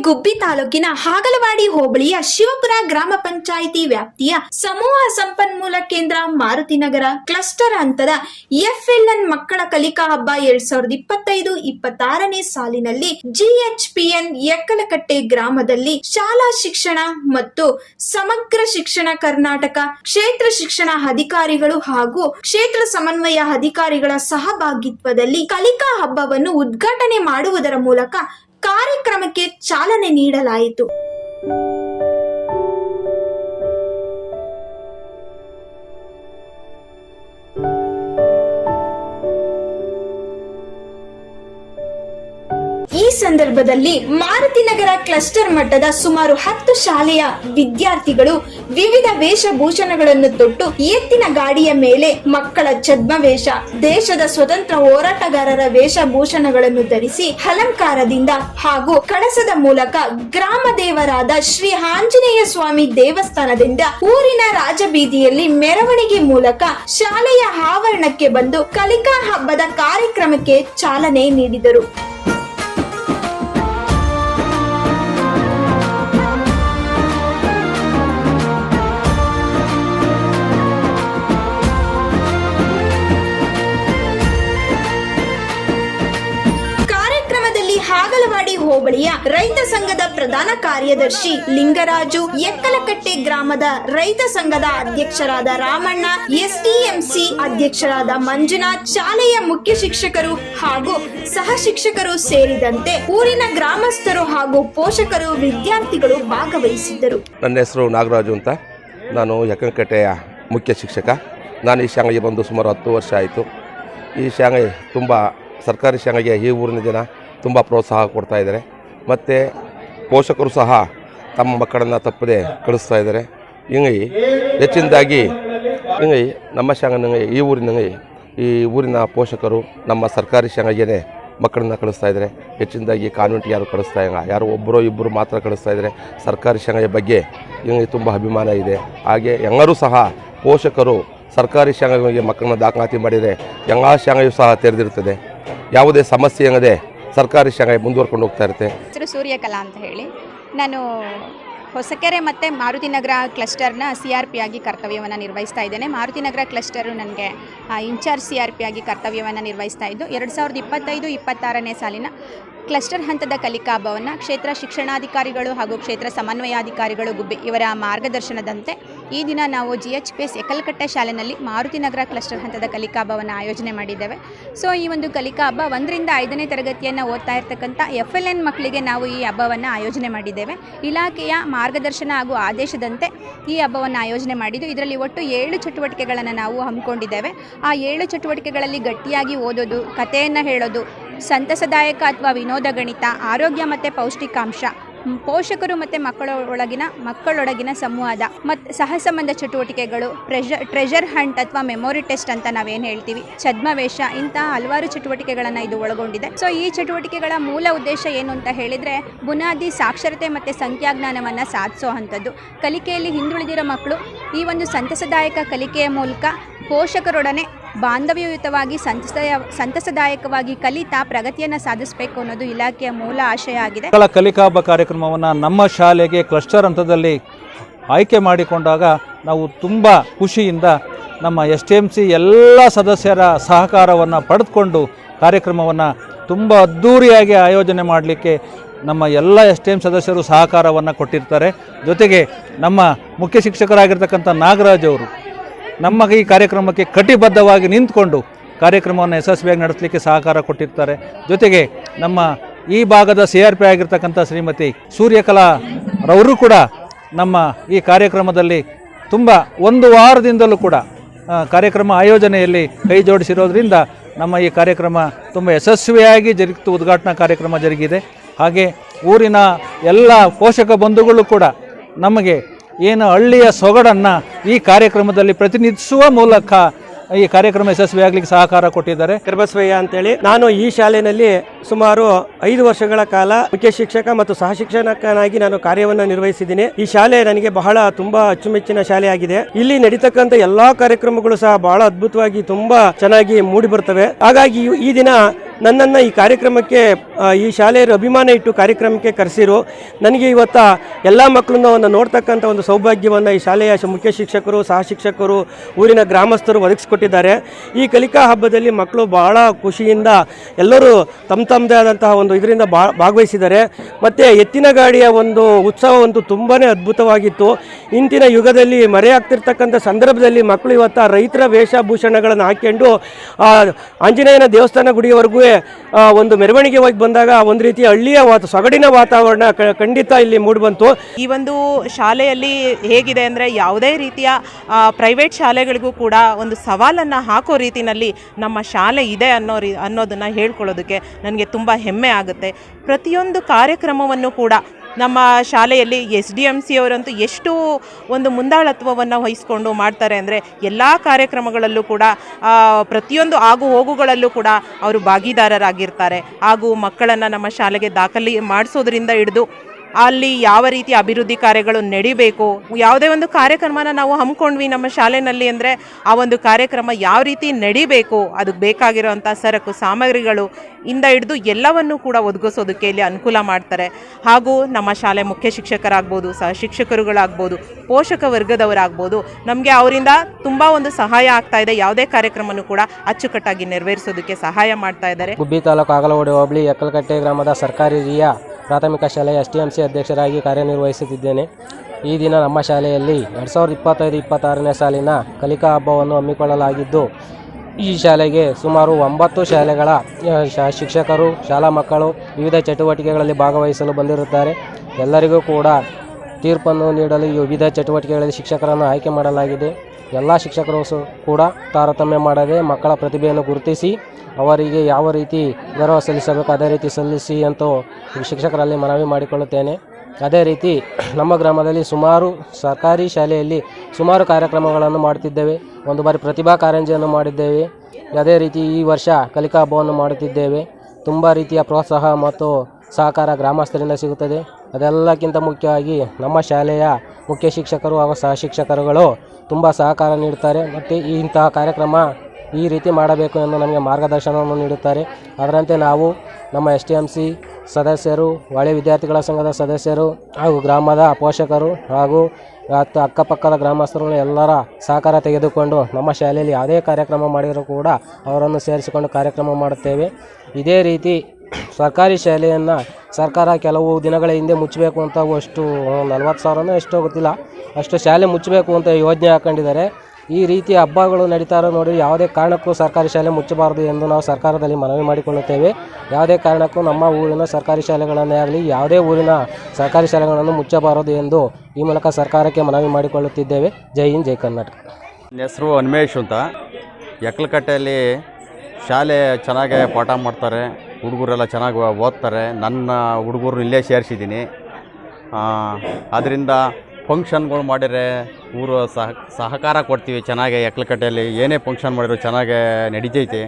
ಗುಬ್ಬಿ ತಾಲೂಕಿನ ಹಾಗಲವಾಡಿ ಹೋಬಳಿಯ ಶಿವಪುರ ಗ್ರಾಮ ಪಂಚಾಯಿತಿ ವ್ಯಾಪ್ತಿಯ ಸಮೂಹ ಸಂಪನ್ಮೂಲ ಕೇಂದ್ರ ಮಾರುತಿನಗರ ಕ್ಲಸ್ಟರ್ ಹಂತದ ಎಫ್ಎಲ್ಎನ್ ಮಕ್ಕಳ ಕಲಿಕಾ ಹಬ್ಬ ಎರಡ್ ಸಾವಿರದ ಇಪ್ಪತ್ತೈದು ಇಪ್ಪತ್ತಾರನೇ ಸಾಲಿನಲ್ಲಿ ಜಿಎಚ್ಪಿಎನ್ ಎಕ್ಕಲಕಟ್ಟೆ ಗ್ರಾಮದಲ್ಲಿ ಶಾಲಾ ಶಿಕ್ಷಣ ಮತ್ತು ಸಮಗ್ರ ಶಿಕ್ಷಣ ಕರ್ನಾಟಕ ಕ್ಷೇತ್ರ ಶಿಕ್ಷಣ ಅಧಿಕಾರಿಗಳು ಹಾಗೂ ಕ್ಷೇತ್ರ ಸಮನ್ವಯ ಅಧಿಕಾರಿಗಳ ಸಹಭಾಗಿತ್ವದಲ್ಲಿ ಕಲಿಕಾ ಹಬ್ಬವನ್ನು ಉದ್ಘಾಟನೆ ಮಾಡುವುದರ ಮೂಲಕ ಕಾರ್ಯಕ್ರಮಕ್ಕೆ ಚಾಲನೆ ನೀಡಲಾಯಿತು. ಸಂದರ್ಭದಲ್ಲಿ ಮಾರುತಿನಗರ ಕ್ಲಸ್ಟರ್ ಮಟ್ಟದ ಸುಮಾರು ಹತ್ತು ಶಾಲೆಯ ವಿದ್ಯಾರ್ಥಿಗಳು ವಿವಿಧ ವೇಷಭೂಷಣಗಳನ್ನು ತೊಟ್ಟು ಎತ್ತಿನ ಗಾಡಿಯ ಮೇಲೆ ಮಕ್ಕಳ ಛದ್ಮವೇಷ, ದೇಶದ ಸ್ವತಂತ್ರ ಹೋರಾಟಗಾರರ ವೇಷಭೂಷಣಗಳನ್ನು ಧರಿಸಿ ಅಲಂಕಾರದಿಂದ ಹಾಗೂ ಕಳಸದ ಮೂಲಕ ಗ್ರಾಮ ದೇವರಾದ ಶ್ರೀ ಆಂಜನೇಯ ಸ್ವಾಮಿ ದೇವಸ್ಥಾನದಿಂದ ಊರಿನ ರಾಜಬೀದಿಯಲ್ಲಿ ಮೆರವಣಿಗೆ ಮೂಲಕ ಶಾಲೆಯ ಆವರಣಕ್ಕೆ ಬಂದು ಕಲಿಕಾ ಹಬ್ಬದ ಕಾರ್ಯಕ್ರಮಕ್ಕೆ ಚಾಲನೆ ನೀಡಿದರು. ಹೋಬಳಿಯ ರೈತ ಸಂಘದ ಪ್ರಧಾನ ಕಾರ್ಯದರ್ಶಿ ಲಿಂಗರಾಜು ಎಕ್ಕಲಕಟ್ಟೆ ಗ್ರಾಮದ ರೈತ ಸಂಘದ ಅಧ್ಯಕ್ಷರಾದ ರಾಮಣ್ಣ, ಎಸ್ಡಿಎಂಸಿ ಅಧ್ಯಕ್ಷರಾದ ಮಂಜುನಾಥ್, ಶಾಲೆಯ ಮುಖ್ಯ ಶಿಕ್ಷಕರು ಹಾಗೂ ಸಹ ಶಿಕ್ಷಕರು ಸೇರಿದಂತೆ ಊರಿನ ಗ್ರಾಮಸ್ಥರು ಹಾಗೂ ಪೋಷಕರು ವಿದ್ಯಾರ್ಥಿಗಳು ಭಾಗವಹಿಸಿದ್ದರು. ನನ್ನ ಹೆಸರು ನಾಗರಾಜು ಅಂತ. ನಾನು ಯಕನಕಟ್ಟೆಯ ಮುಖ್ಯ ಶಿಕ್ಷಕ. ನಾನು ಈ ಶಾಲೆಗೆ ಬಂದು ಸುಮಾರು ಹತ್ತು ವರ್ಷ ಆಯಿತು. ಈ ಶಾಂಗೈ ತುಂಬ ಸರ್ಕಾರಿ ಶಾಲೆಗೆ ಈ ಊರಿನ ಜನ ತುಂಬ ಪ್ರೋತ್ಸಾಹ ಕೊಡ್ತಾ ಇದ್ದಾರೆ. ಮತ್ತು ಪೋಷಕರು ಸಹ ತಮ್ಮ ಮಕ್ಕಳನ್ನು ತಪ್ಪದೆ ಕಳಿಸ್ತಾ ಇದ್ದಾರೆ. ಹಿಂಗೆ ಹೆಚ್ಚಿನದಾಗಿ ಹಿಂಗೆ ನಮ್ಮ ಶಾಂಗನಂಗೆ ಈ ಊರಿನಂಗೆ ಈ ಊರಿನ ಪೋಷಕರು ನಮ್ಮ ಸರ್ಕಾರಿ ಶಾಲೆಗೆ ಮಕ್ಕಳನ್ನ ಕಳಿಸ್ತಾ ಇದ್ದಾರೆ. ಹೆಚ್ಚಿನದಾಗಿ ಕಾನ್ವೆಂಟ್ ಯಾರು ಕಳಿಸ್ತಾ ಇಲ್ಲ. ಯಾರು ಒಬ್ಬರು ಇಬ್ಬರು ಮಾತ್ರ ಕಳಿಸ್ತಾ ಇದ್ದಾರೆ. ಸರ್ಕಾರಿ ಶಾಲೆಯ ಬಗ್ಗೆ ಹಿಂಗೆ ತುಂಬ ಅಭಿಮಾನ ಇದೆ. ಹಾಗೆ ಎಲ್ಲರೂ ಸಹ ಪೋಷಕರು ಸರ್ಕಾರಿ ಶಾಲೆಗಳಿಗೆ ಮಕ್ಕಳನ್ನ ದಾಖಲಾತಿ ಮಾಡಿದರೆ ಎಲ್ಲ ಶಾಲೆಯೂ ಸಹ ತೆರೆದಿರುತ್ತದೆ. ಯಾವುದೇ ಸಮಸ್ಯೆ ಅನ್ನದೆ ಸರ್ಕಾರಿ ಶಾಲೆ ಮುಂದುವರ್ಕೊಂಡು ಹೋಗ್ತಾ ಇರುತ್ತೆ. ಹೆಸರು ಸೂರ್ಯಕಲಾ ಅಂತ ಹೇಳಿ. ನಾನು ಹೊಸಕೆರೆ ಮತ್ತು ಮಾರುತಿನಗರ ಕ್ಲಸ್ಟರ್ನ ಸಿ ಆರ್ ಪಿ ಆಗಿ ಕರ್ತವ್ಯವನ್ನು ನಿರ್ವಹಿಸ್ತಾ ಇದ್ದೇನೆ. ಮಾರುತಿನಗರ ಕ್ಲಸ್ಟರು ನನಗೆ in charge C R P ಆಗಿ ಕರ್ತವ್ಯವನ್ನು ನಿರ್ವಹಿಸ್ತಾ ಇದ್ದು, ಎರಡು ಸಾವಿರದ ಇಪ್ಪತ್ತೈದು, ಇಪ್ಪತ್ತಾರನೇ ಸಾಲಿನ ಕ್ಲಸ್ಟರ್ ಹಂತದ ಕಲಿಕಾ ಹಬ್ಬವನ್ನು ಕ್ಷೇತ್ರ ಶಿಕ್ಷಣಾಧಿಕಾರಿಗಳು ಹಾಗೂ ಕ್ಷೇತ್ರ ಸಮನ್ವಯಾಧಿಕಾರಿಗಳು ಗುಬ್ಬಿ ಇವರ ಮಾರ್ಗದರ್ಶನದಂತೆ ಈ ದಿನ ನಾವು G H P S Ekalkatte ಶಾಲೆಯಲ್ಲಿ ಮಾರುತಿನಗರ ಕ್ಲಸ್ಟರ್ ಹಂತದ ಕಲಿಕಾ ಹಬ್ಬವನ್ನು ಆಯೋಜನೆ ಮಾಡಿದ್ದೇವೆ. ಸೊ ಈ ಒಂದು ಕಲಿಕಾ ಹಬ್ಬ ಒಂದರಿಂದ ಐದನೇ ತರಗತಿಯನ್ನು ಓದ್ತಾ ಇರ್ತಕ್ಕಂಥ ಎಫ್ ಎಲ್ ಎನ್ ಮಕ್ಕಳಿಗೆ ನಾವು ಈ ಹಬ್ಬವನ್ನು ಆಯೋಜನೆ ಮಾಡಿದ್ದೇವೆ. ಇಲಾಖೆಯ ಮಾರ್ಗದರ್ಶನ ಹಾಗೂ ಆದೇಶದಂತೆ ಈ ಹಬ್ಬವನ್ನು ಆಯೋಜನೆ ಮಾಡಿದ್ದು, ಇದರಲ್ಲಿ ಒಟ್ಟು ಏಳು ಚಟುವಟಿಕೆಗಳನ್ನು ನಾವು ಹಮ್ಮಿಕೊಂಡಿದ್ದೇವೆ. ಆ ಏಳು ಚಟುವಟಿಕೆಗಳಲ್ಲಿ ಗಟ್ಟಿಯಾಗಿ ಓದೋದು, ಕಥೆಯನ್ನು ಹೇಳೋದು, ಸಂತಸದಾಯಕ ಅಥವಾ ವಿನೋದ ಗಣಿತ, ಆರೋಗ್ಯ ಮತ್ತು ಪೌಷ್ಟಿಕಾಂಶ ಪೋಷಕರು ಮತ್ತು ಮಕ್ಕಳ ಒಳಗಿನ ಮಕ್ಕಳೊಳಗಿನ ಸಂವಾದ. ಮತ್ತು ಸಹಸಂಬಂಧ ಚಟುವಟಿಕೆಗಳು ಪ್ರೆಷರ್ ಟ್ರೆಷರ್ ಹಂಟ್ ಅಥವಾ ಮೆಮೊರಿ ಟೆಸ್ಟ್ ಅಂತ ನಾವೇನು ಹೇಳ್ತೀವಿ. ಛದ್ಮವೇಷ ಇಂತಹ ಹಲವಾರು ಚಟುವಟಿಕೆಗಳನ್ನು ಇದು ಒಳಗೊಂಡಿದೆ. ಸೊ ಈ ಚಟುವಟಿಕೆಗಳ ಮೂಲ ಉದ್ದೇಶ ಏನು ಅಂತ ಹೇಳಿದರೆ, ಬುನಾದಿ, ಸಾಕ್ಷರತೆ ಮತ್ತು ಸಂಖ್ಯಾಜ್ಞಾನವನ್ನು ಸಾಧಿಸೋ ಅಂಥದ್ದು. ಕಲಿಕೆಯಲ್ಲಿ ಹಿಂದುಳಿದಿರೋ ಮಕ್ಕಳು ಈ ಒಂದು ಸಂತಸದಾಯಕ ಕಲಿಕೆಯ ಮೂಲಕ ಪೋಷಕರೊಡನೆ ಬಾಂಧವ್ಯಯುತವಾಗಿ ಸಂತಸದಾಯ ಸಂತಸದಾಯಕವಾಗಿ ಕಲಿತಾ ಪ್ರಗತಿಯನ್ನು ಸಾಧಿಸಬೇಕು ಅನ್ನೋದು ಇಲಾಖೆಯ ಮೂಲ ಆಶಯ ಆಗಿದೆ. ಮಕ್ಕಳ ಕಲಿಕಾ ಹಬ್ಬ ಕಾರ್ಯಕ್ರಮವನ್ನು ನಮ್ಮ ಶಾಲೆಗೆ ಕ್ಲಸ್ಟರ್ ಹಂತದಲ್ಲಿ ಆಯ್ಕೆ ಮಾಡಿಕೊಂಡಾಗ ನಾವು ತುಂಬ ಖುಷಿಯಿಂದ ನಮ್ಮ ಎಸ್ ಟಿ ಎಂ ಸಿ ಎಲ್ಲ ಸದಸ್ಯರ ಸಹಕಾರವನ್ನು ಪಡೆದುಕೊಂಡು ಕಾರ್ಯಕ್ರಮವನ್ನು ತುಂಬ ಅದ್ಧೂರಿಯಾಗಿ ಆಯೋಜನೆ ಮಾಡಲಿಕ್ಕೆ ನಮ್ಮ ಎಲ್ಲ ಎಸ್ ಟಿ ಎಂ ಸದಸ್ಯರು ಸಹಕಾರವನ್ನು ಕೊಟ್ಟಿರ್ತಾರೆ. ಜೊತೆಗೆ ನಮ್ಮ ಮುಖ್ಯ ಶಿಕ್ಷಕರಾಗಿರ್ತಕ್ಕಂಥ ನಾಗರಾಜ್ ಅವರು ನಮ್ಮ ಈ ಕಾರ್ಯಕ್ರಮಕ್ಕೆ ಕಟಿಬದ್ಧವಾಗಿ ನಿಂತ್ಕೊಂಡು ಕಾರ್ಯಕ್ರಮವನ್ನು ಯಶಸ್ವಿಯಾಗಿ ನಡೆಸಲಿಕ್ಕೆ ಸಹಕಾರ ಕೊಟ್ಟಿರ್ತಾರೆ. ಜೊತೆಗೆ ನಮ್ಮ ಈ ಭಾಗದ ಸಿ ಆರ್ ಪಿ ಆಗಿರ್ತಕ್ಕಂಥ ಶ್ರೀಮತಿ ಸೂರ್ಯಕಲಾ ರವರು ಕೂಡ ನಮ್ಮ ಈ ಕಾರ್ಯಕ್ರಮದಲ್ಲಿ ತುಂಬ ಒಂದು ವಾರದಿಂದಲೂ ಕೂಡ ಕಾರ್ಯಕ್ರಮ ಆಯೋಜನೆಯಲ್ಲಿ ಕೈ ಜೋಡಿಸಿರೋದ್ರಿಂದ ನಮ್ಮ ಈ ಕಾರ್ಯಕ್ರಮ ತುಂಬ ಯಶಸ್ವಿಯಾಗಿ ಜರುಗಿತು. ಉದ್ಘಾಟನಾ ಕಾರ್ಯಕ್ರಮ ಜರುಗಿದೆ. ಹಾಗೆ ಊರಿನ ಎಲ್ಲ ಪೋಷಕ ಬಂಧುಗಳು ಕೂಡ ನಮಗೆ ಏನು ಹಳ್ಳಿಯ ಸೊಗಡನ್ನು ಈ ಕಾರ್ಯಕ್ರಮದಲ್ಲಿ ಪ್ರತಿನಿಧಿಸುವ ಮೂಲಕ ಈ ಕಾರ್ಯಕ್ರಮ ಯಶಸ್ವಿಯಾಗಲಿಕ್ಕೆ ಸಹಕಾರ ಕೊಟ್ಟಿದ್ದಾರೆ. ಕರ್ಬಸ್ವಯ್ಯ ಅಂತೇಳಿ ನಾನು ಈ ಶಾಲೆಯಲ್ಲಿ ಸುಮಾರು ಐದು ವರ್ಷಗಳ ಕಾಲ ಮುಖ್ಯ ಶಿಕ್ಷಕ ಮತ್ತು ಸಹ ಶಿಕ್ಷಕನಾಗಿ ನಾನು ಕಾರ್ಯವನ್ನು ನಿರ್ವಹಿಸಿದ್ದೀನಿ. ಈ ಶಾಲೆ ನನಗೆ ಬಹಳ ತುಂಬಾ ಅಚ್ಚುಮೆಚ್ಚಿನ ಶಾಲೆಯಾಗಿದೆ. ಇಲ್ಲಿ ನಡೀತಕ್ಕಂಥ ಎಲ್ಲಾ ಕಾರ್ಯಕ್ರಮಗಳು ಸಹ ಬಹಳ ಅದ್ಭುತವಾಗಿ ತುಂಬಾ ಚೆನ್ನಾಗಿ ಮೂಡಿ ಬರ್ತವೆ. ಹಾಗಾಗಿ ಈ ದಿನ ನನ್ನನ್ನು ಈ ಕಾರ್ಯಕ್ರಮಕ್ಕೆ ಈ ಶಾಲೆಯವರು ಅಭಿಮಾನ ಇಟ್ಟು ಕಾರ್ಯಕ್ರಮಕ್ಕೆ ಕರೆಸಿರು. ನನಗೆ ಇವತ್ತ ಎಲ್ಲ ಮಕ್ಕಳನ್ನ ಒಂದು ನೋಡ್ತಕ್ಕಂಥ ಒಂದು ಸೌಭಾಗ್ಯವನ್ನು ಈ ಶಾಲೆಯ ಮುಖ್ಯ ಶಿಕ್ಷಕರು, ಸಹ ಶಿಕ್ಷಕರು, ಊರಿನ ಗ್ರಾಮಸ್ಥರು ಒದಗಿಸ್ಕೊಟ್ಟಿದ್ದಾರೆ. ಈ ಕಲಿಕಾ ಹಬ್ಬದಲ್ಲಿ ಮಕ್ಕಳು ಬಹಳ ಖುಷಿಯಿಂದ ಎಲ್ಲರೂ ತಮ್ಮ ತಮ್ಮದೇ ಆದಂತಹ ಒಂದು ಇದರಿಂದ ಭಾಗವಹಿಸಿದ್ದಾರೆ. ಮತ್ತು ಎತ್ತಿನ ಗಾಡಿಯ ಒಂದು ಉತ್ಸವ ಒಂದು ತುಂಬಾ ಅದ್ಭುತವಾಗಿತ್ತು. ಇಂದಿನ ಯುಗದಲ್ಲಿ ಮರೆಯಾಗ್ತಿರ್ತಕ್ಕಂಥ ಸಂದರ್ಭದಲ್ಲಿ ಮಕ್ಕಳು ಇವತ್ತ ರೈತರ ವೇಷಭೂಷಣಗಳನ್ನು ಹಾಕ್ಕೊಂಡು ಆಂಜನೇಯನ ದೇವಸ್ಥಾನ ಗುಡಿಯವರೆಗೂ ಒಂದು ಮೆರವಣಿಗೆ ಹೋಗಿ ಬಂದಾಗ ಒಂದು ರೀತಿಯ ಹಳ್ಳಿಯ ವಾತ, ಸೊಗಡಿನ ವಾತಾವರಣ ಖಂಡಿತ ಇಲ್ಲಿ ಮೂಡಿಬಂತು. ಈ ಒಂದು ಶಾಲೆಯಲ್ಲಿ ಹೇಗಿದೆ ಅಂದರೆ ಯಾವುದೇ ರೀತಿಯ ಪ್ರೈವೇಟ್ ಶಾಲೆಗಳಿಗೂ ಕೂಡ ಒಂದು ಸವಾಲನ್ನು ಹಾಕೋ ರೀತಿಯಲ್ಲಿ ನಮ್ಮ ಶಾಲೆ ಇದೆ ಅನ್ನೋ ರೀ, ಅನ್ನೋದನ್ನು ಹೇಳ್ಕೊಳ್ಳೋದಕ್ಕೆ ನನಗೆ ತುಂಬ ಹೆಮ್ಮೆ ಆಗುತ್ತೆ. ಪ್ರತಿಯೊಂದು ಕಾರ್ಯಕ್ರಮವನ್ನು ಕೂಡ ನಮ್ಮ ಶಾಲೆಯಲ್ಲಿ ಎಸ್ ಡಿ ಎಂ ಸಿ ಅವರಂತೂ ಎಷ್ಟು ಒಂದು ಮುಂದಾಳತ್ವವನ್ನು ವಹಿಸ್ಕೊಂಡು ಮಾಡ್ತಾರೆ ಅಂದರೆ ಎಲ್ಲ ಕಾರ್ಯಕ್ರಮಗಳಲ್ಲೂ ಕೂಡ ಪ್ರತಿಯೊಂದು ಆಗು ಹೋಗುಗಳಲ್ಲೂ ಕೂಡ ಅವರು ಭಾಗಿದಾರರಾಗಿರ್ತಾರೆ. ಹಾಗೂ ಮಕ್ಕಳನ್ನು ನಮ್ಮ ಶಾಲೆಗೆ ದಾಖಲೆ ಮಾಡಿಸೋದ್ರಿಂದ ಹಿಡಿದು ಅಲ್ಲಿ ಯಾವ ರೀತಿ ಅಭಿವೃದ್ಧಿ ಕಾರ್ಯಗಳು ನಡಿಬೇಕು? ಯಾವುದೇ ಒಂದು ಕಾರ್ಯಕ್ರಮನ ನಾವು ಹಮ್ಮಿಕೊಂಡ್ವಿ ನಮ್ಮ ಶಾಲೆಯಲ್ಲಿ ಅಂದರೆ ಆ ಒಂದು ಕಾರ್ಯಕ್ರಮ ಯಾವ ರೀತಿ ನಡಿಬೇಕು? ಅದಕ್ಕೆ ಬೇಕಾಗಿರೋಂಥ ಸರಕು, ಸಾಮಗ್ರಿಗಳು ಇಂದ ಹಿಡಿದು ಎಲ್ಲವನ್ನು ಕೂಡ ಒದಗಿಸೋದಕ್ಕೆ ಇಲ್ಲಿ ಅನುಕೂಲ ಮಾಡ್ತಾರೆ. ಹಾಗೂ ನಮ್ಮ ಶಾಲೆ ಮುಖ್ಯ ಶಿಕ್ಷಕರಾಗ್ಬೋದು ಸಹ ಶಿಕ್ಷಕರುಗಳಾಗ್ಬೋದು, ಪೋಷಕ ವರ್ಗದವರಾಗ್ಬೋದು, ನಮಗೆ ಅವರಿಂದ ತುಂಬ ಒಂದು ಸಹಾಯ ಆಗ್ತಾ ಇದೆ. ಯಾವುದೇ ಕಾರ್ಯಕ್ರಮನೂ ಕೂಡ ಅಚ್ಚುಕಟ್ಟಾಗಿ ನೆರವೇರಿಸೋದಕ್ಕೆ ಸಹಾಯ ಮಾಡ್ತಾ ಇದ್ದಾರೆ. ಗುಬ್ಬಿ ತಾಲೂಕು ಆಗಲವಾಡಿ ಹೋಬಳಿ ಎಕ್ಕಲಕಟ್ಟೆ ಗ್ರಾಮದ ಸರ್ಕಾರಿ ಹಿರಿಯ ಪ್ರಾಥಮಿಕ ಶಾಲೆಯ ಎಸ್ ಟಿ ಎಂ ಸಿ ಅಧ್ಯಕ್ಷರಾಗಿ ಕಾರ್ಯನಿರ್ವಹಿಸುತ್ತಿದ್ದೇನೆ. ಈ ದಿನ ನಮ್ಮ ಶಾಲೆಯಲ್ಲಿ ಎರಡು ಸಾವಿರದ ಇಪ್ಪತ್ತೈದು ಇಪ್ಪತ್ತಾರನೇ ಸಾಲಿನ ಕಲಿಕಾ ಹಬ್ಬವನ್ನು ಹಮ್ಮಿಕೊಳ್ಳಲಾಗಿದ್ದು, ಈ ಶಾಲೆಗೆ ಸುಮಾರು ಒಂಬತ್ತು ಶಾಲೆಗಳ ಶಿಕ್ಷಕರು, ಶಾಲಾ ಮಕ್ಕಳು ವಿವಿಧ ಚಟುವಟಿಕೆಗಳಲ್ಲಿ ಭಾಗವಹಿಸಲು ಬಂದಿರುತ್ತಾರೆ. ಎಲ್ಲರಿಗೂ ಕೂಡ ತೀರ್ಪನ್ನು ನೀಡಲು ವಿವಿಧ ಚಟುವಟಿಕೆಗಳಲ್ಲಿ ಶಿಕ್ಷಕರನ್ನು ಆಯ್ಕೆ ಮಾಡಲಾಗಿದೆ. ಎಲ್ಲ ಶಿಕ್ಷಕರು ಸಹ ಕೂಡ ತಾರತಮ್ಯ ಮಾಡದೆ ಮಕ್ಕಳ ಪ್ರತಿಭೆಯನ್ನು ಗುರುತಿಸಿ ಅವರಿಗೆ ಯಾವ ರೀತಿ ಗೌರವ ಸಲ್ಲಿಸಬೇಕು, ಅದೇ ರೀತಿ ಸಲ್ಲಿಸಿ ಅಂತ ಶಿಕ್ಷಕರಲ್ಲಿ ಮನವಿ ಮಾಡಿಕೊಳ್ಳುತ್ತೇನೆ. ಅದೇ ರೀತಿ ನಮ್ಮ ಗ್ರಾಮದಲ್ಲಿ ಸುಮಾರು ಸರ್ಕಾರಿ ಶಾಲೆಯಲ್ಲಿ ಸುಮಾರು ಕಾರ್ಯಕ್ರಮಗಳನ್ನು ಮಾಡುತ್ತಿದ್ದೇವೆ. ಒಂದು ಬಾರಿ ಪ್ರತಿಭಾ ಕಾರಂಜಿಯನ್ನು ಮಾಡಿದ್ದೇವೆ. ಅದೇ ರೀತಿ ಈ ವರ್ಷ ಕಲಿಕಾ ಹಬ್ಬವನ್ನು ಮಾಡುತ್ತಿದ್ದೇವೆ. ತುಂಬ ರೀತಿಯ ಪ್ರೋತ್ಸಾಹ ಮತ್ತು ಸಹಕಾರ ಗ್ರಾಮಸ್ಥರಿಂದ ಸಿಗುತ್ತದೆ. ಅದೆಲ್ಲಕ್ಕಿಂತ ಮುಖ್ಯವಾಗಿ ನಮ್ಮ ಶಾಲೆಯ ಮುಖ್ಯ ಶಿಕ್ಷಕರು ಹಾಗೂ ಸಹ ಶಿಕ್ಷಕರುಗಳು ತುಂಬ ಸಹಕಾರ ನೀಡುತ್ತಾರೆ ಮತ್ತು ಈ ಇಂತಹ ಕಾರ್ಯಕ್ರಮ ಈ ರೀತಿ ಮಾಡಬೇಕು ಎಂದು ನಮಗೆ ಮಾರ್ಗದರ್ಶನವನ್ನು ನೀಡುತ್ತಾರೆ. ಅದರಂತೆ ನಾವು ನಮ್ಮ ಎಸ್ ಟಿ ಎಂ ಸಿ ಸದಸ್ಯರು, ಹೊಳೆ ವಿದ್ಯಾರ್ಥಿಗಳ ಸಂಘದ ಸದಸ್ಯರು ಹಾಗೂ ಗ್ರಾಮದ ಪೋಷಕರು ಹಾಗೂ ಅತ್ತ ಅಕ್ಕಪಕ್ಕದ ಗ್ರಾಮಸ್ಥರು ಎಲ್ಲರ ಸಹಕಾರ ತೆಗೆದುಕೊಂಡು ನಮ್ಮ ಶಾಲೆಯಲ್ಲಿ ಯಾವುದೇ ಕಾರ್ಯಕ್ರಮ ಮಾಡಿದರೂ ಕೂಡ ಅವರನ್ನು ಸೇರಿಸಿಕೊಂಡು ಕಾರ್ಯಕ್ರಮ ಮಾಡುತ್ತೇವೆ. ಇದೇ ರೀತಿ ಸರ್ಕಾರಿ ಶಾಲೆಯನ್ನು ಸರ್ಕಾರ ಕೆಲವು ದಿನಗಳ ಹಿಂದೆ ಮುಚ್ಚಬೇಕು ಅಂತ ಅಷ್ಟು ನಲ್ವತ್ತು ಸಾವಿರನೋ ಎಷ್ಟೋ ಗೊತ್ತಿಲ್ಲ. ಅಷ್ಟು ಶಾಲೆ ಮುಚ್ಚಬೇಕು ಅಂತ ಯೋಜನೆ ಹಾಕೊಂಡಿದ್ದಾರೆ. ಈ ರೀತಿ ಹಬ್ಬಗಳು ನಡೀತಾ ಇರೋ ನೋಡಿ ಯಾವುದೇ ಕಾರಣಕ್ಕೂ ಸರ್ಕಾರಿ ಶಾಲೆ ಮುಚ್ಚಬಾರದು ಎಂದು ನಾವು ಸರ್ಕಾರದಲ್ಲಿ ಮನವಿ ಮಾಡಿಕೊಳ್ಳುತ್ತೇವೆ. ಯಾವುದೇ ಕಾರಣಕ್ಕೂ ನಮ್ಮ ಊರಿನ ಸರ್ಕಾರಿ ಶಾಲೆಗಳನ್ನೇ ಆಗಲಿ, ಯಾವುದೇ ಊರಿನ ಸರ್ಕಾರಿ ಶಾಲೆಗಳನ್ನು ಮುಚ್ಚಬಾರದು ಎಂದು ಈ ಮೂಲಕ ಸರ್ಕಾರಕ್ಕೆ ಮನವಿ ಮಾಡಿಕೊಳ್ಳುತ್ತಿದ್ದೇವೆ. ಜೈ ಹಿಂದ್, ಜೈ ಕರ್ನಾಟಕ. ಹೆಸರು ಅನ್ಮೇಶ್ ಅಂತ. ಎಕ್ಕಲಕಟ್ಟೆಯಲ್ಲಿ ಶಾಲೆ ಚೆನ್ನಾಗೆ ಪಾಠ ಮಾಡ್ತಾರೆ. ಹುಡುಗರೆಲ್ಲ ಚೆನ್ನಾಗಿ ಓದ್ತಾರೆ. ನನ್ನ ಹುಡುಗರು ಇಲ್ಲೇ ಸೇರಿಸಿದ್ದೀನಿ. ಅದರಿಂದ ಫಂಕ್ಷನ್ಗಳು ಮಾಡಿದರೆ ಊರು ಸಹ, ಸಹಕಾರ ಕೊಡ್ತೀವಿ ಚೆನ್ನಾಗೆ ಎಕ್ಲಕಟ್ಟೆಯಲ್ಲಿ ಏನೇ ಫಂಕ್ಷನ್ ಮಾಡಿದ್ರು ಚೆನ್ನಾಗೇ ನಡಿತೈತೆ.